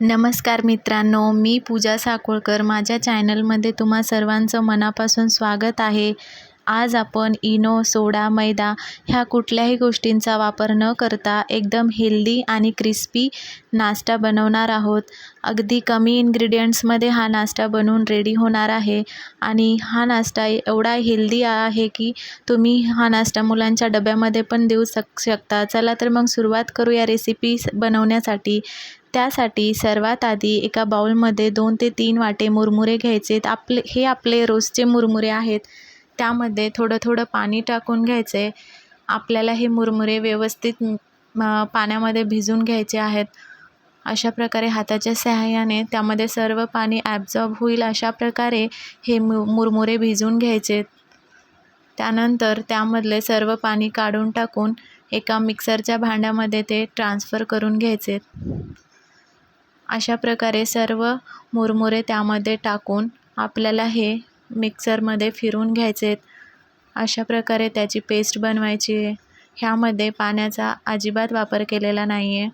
नमस्कार मित्रांनो मी पूजा साकोळकर. माझ्या चॅनलमध्ये तुम्हा सर्वांचं मनापासून स्वागत आहे. आज आपण इनो सोडा मैदा ह्या कुठल्याही गोष्टींचा वापर न करता एकदम हेल्दी आणि क्रिस्पी नाश्ता बनवणार आहोत. अगदी कमी इन्ग्रेडियंट्समध्ये हा नाश्ता बनवून रेडी होणार आहे. आणि हा नाश्ता एवढा हेल्दी आहे की तुम्ही हा नाश्ता मुलांच्या डब्यामध्ये पण देऊ शक शकता. चला तर मग सुरुवात करूया रेसिपी बनवण्यासाठी. त्यासाठी सर्वात आधी एका बाउलमध्ये दोन ते तीन वाटे मुरमुरे घ्यायचेत. आपले हे आपले रोजचे मुरमुरे आहेत. त्यामध्ये थोडं थोडं पाणी टाकून घ्यायचे. आपल्याला हे मुरमुरे व्यवस्थित पाण्यामध्ये भिजून घ्यायचे आहेत. अशा प्रकारे हाताच्या सहाय्याने त्यामध्ये सर्व पाणी ॲब्झॉर्ब होईल अशा प्रकारे हे मु मुरमुरे भिजून घ्यायचे. त्यानंतर त्यामधले सर्व पाणी काढून टाकून एका मिक्सरच्या भांड्यामध्ये ते ट्रान्स्फर करून घ्यायचे. अशा प्रकारे सर्व मुरमुरे त्यामध्ये टाकून आपल्याला हे मिक्सरमध्ये फिरून घ्यायचे. अशा प्रकारे त्याची पेस्ट बनवायची. आहे ह्यामध्ये पाण्याचा अजिबात वापर केलेला नाही आहे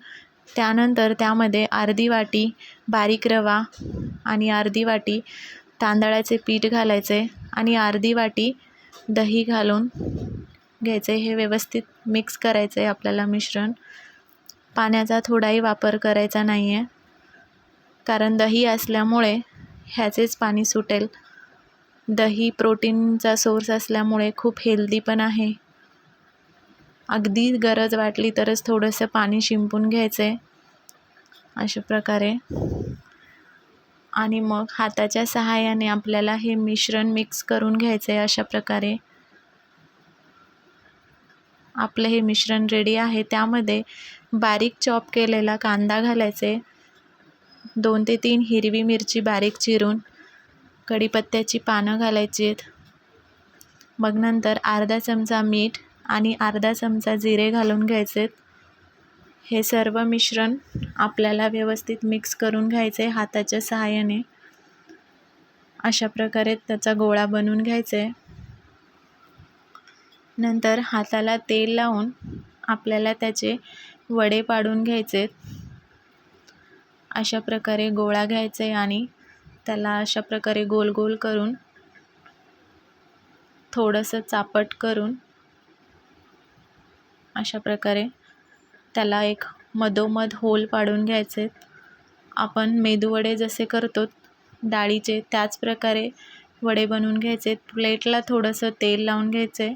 त्यानंतर त्यामध्ये अर्धी वाटी बारीक रवा आणि अर्धी वाटी तांदळाचे पीठ घालायचे आणि अर्धी वाटी दही घालून घ्यायचे. हे व्यवस्थित मिक्स करायचं आहे आपल्याला मिश्रण. पाण्याचा थोडाही वापर करायचा नाही आहे कारण दही असल्यामुळे ह्याचेच पाणी सुटेल. दही प्रोटीनचा सोर्स असल्यामुळे खूप हेल्दी पण आहे. अगदी गरज वाटली तरच थोडंसं पाणी शिंपून घ्यायचं आहे अशा प्रकारे. आणि मग हाताच्या सहाय्याने आपल्याला हे मिश्रण मिक्स करून घ्यायचं आहे अशा प्रकारे. आपलं हे मिश्रण रेडी आहे. त्यामध्ये बारीक चॉप केलेला कांदा घालायचे दोन ते तीन हिरवी मिरची बारीक चिरून. कढीपत्त्याची पानं घालायची आहेत मग नंतर अर्धा चमचा मीठ आणि अर्धा चमचा जिरे घालून घ्यायचे हे सर्व मिश्रण आपल्याला व्यवस्थित मिक्स करून घ्यायचे हाताच्या सहाय्याने. अशा प्रकारे त्याचा गोळा बनवून घ्यायचा आहे नंतर हाताला तेल लावून आपल्याला त्याचे वडे पाडून घ्यायचे अशा प्रकारे गोळा घ्यायचा आहे आणि त्याला अशा प्रकारे गोल गोल करून थोडंसं चापट करून अशा प्रकारे त्याला एक मधोमध होल पाडून घ्यायचे. आपण मेदूवडे जसे करतो डाळीचे त्याच प्रकारे वडे बनवून घ्यायचे. प्लेटला थोडंसं तेल लावून घ्यायचे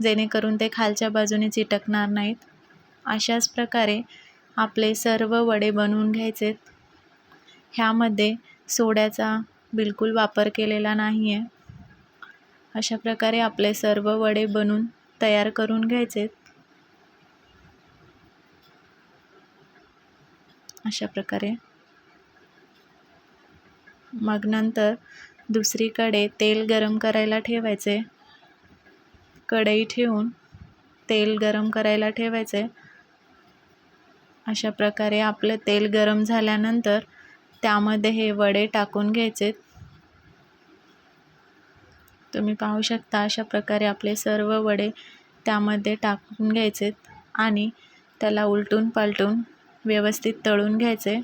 जेणेकरून ते खालच्या बाजूने चिटकणार नाहीत. अशाच प्रकारे आपले सर्व वडे बनवून घ्यायचे. ह्यामध्ये सोड्याचा बिलकुल वापर केलेला नाही आहे अशा प्रकारे आपले सर्व वडे बनवून तयार करून घ्यायचे अशा प्रकारे. मग नंतर दुसरीकडे तेल गरम करायला ठेवायचे. कढई ठेवून तेल गरम करायला ठेवायचे. अशा प्रकारे आपलं तेल गरम झाल्यानंतर त्यामध्ये हे वडे टाकून घ्यायचे. तुम्ही पाहू शकता अशा प्रकारे आपले सर्व वडे त्यामध्ये टाकून घ्यायचे आणि त्याला उलटून पालटून व्यवस्थित तळून घ्यायचे.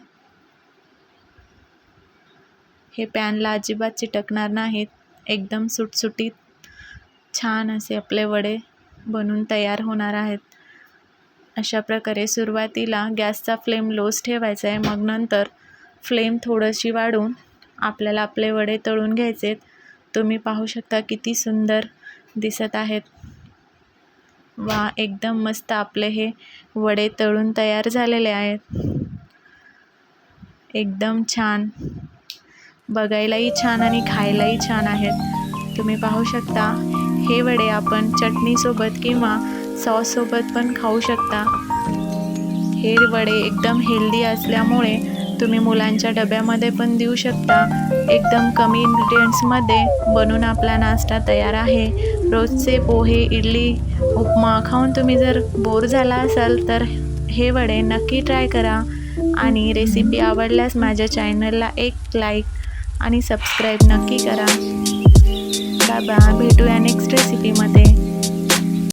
हे पॅनला अजिबात चिटकणार नाहीत. एकदम सुटसुटीत छान असे आपले वडे बनून तयार होणार आहेत. अशा प्रकारे सुरुवातीला गॅसचा फ्लेम लोच ठेवायचा आहे. मग नंतर फ्लेम थोडीशी वाढवून आपल्याला आपले वडे तळून घ्यायचे तुम्ही पाहू शकता किती सुंदर दिसत आहेत. वा एकदम मस्त आपले हे वडे तळून तयार झालेले आहेत. एकदम छान. बघायलाही छान आणि खायलाही छान आहेत. तुम्ही पाहू शकता हे वडे आपण चटणीसोबत किंवा सॉससोबत पण खाऊ शकता. हे वडे एकदम हेल्दी असल्यामुळे तुम्ही मुलांच्या डब्यामध्ये पण देऊ शकता. एकदम कमी इन्ग्रेडियंट्समध्ये बनून आपला नाश्ता तयार आहे. रोजचे पोहे इडली उपमा खाऊन तुम्ही जर बोर झाला असाल तर हे वडे नक्की ट्राय करा. आणि रेसिपी आवडल्यास माझ्या चॅनलला एक लाईक आणि सबस्क्राईब नक्की करा. बाबा भेटूया नेक्स्ट रेसिपीमध्ये